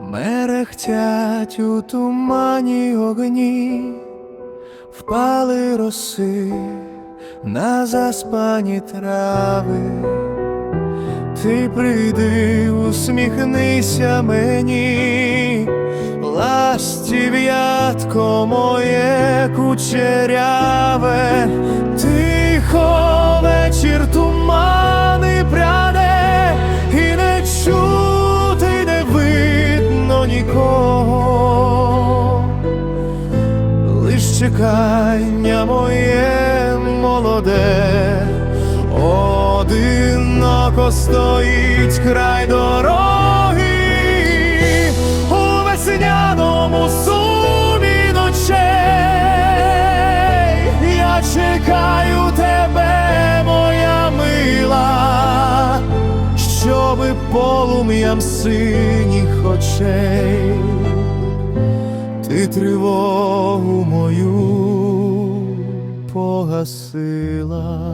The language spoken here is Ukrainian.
мерехтять у тумані огні, впали роси на заспані трави. Ти прийди, усміхнися мені, ластів'ятко моє кучеряве, тихо нікого, лиш чекання моє молоде, одиноко стоїть край дороги у весняному сумі ночей. Я чекаю полум'ям синіх очей ти тривогу мою погасила.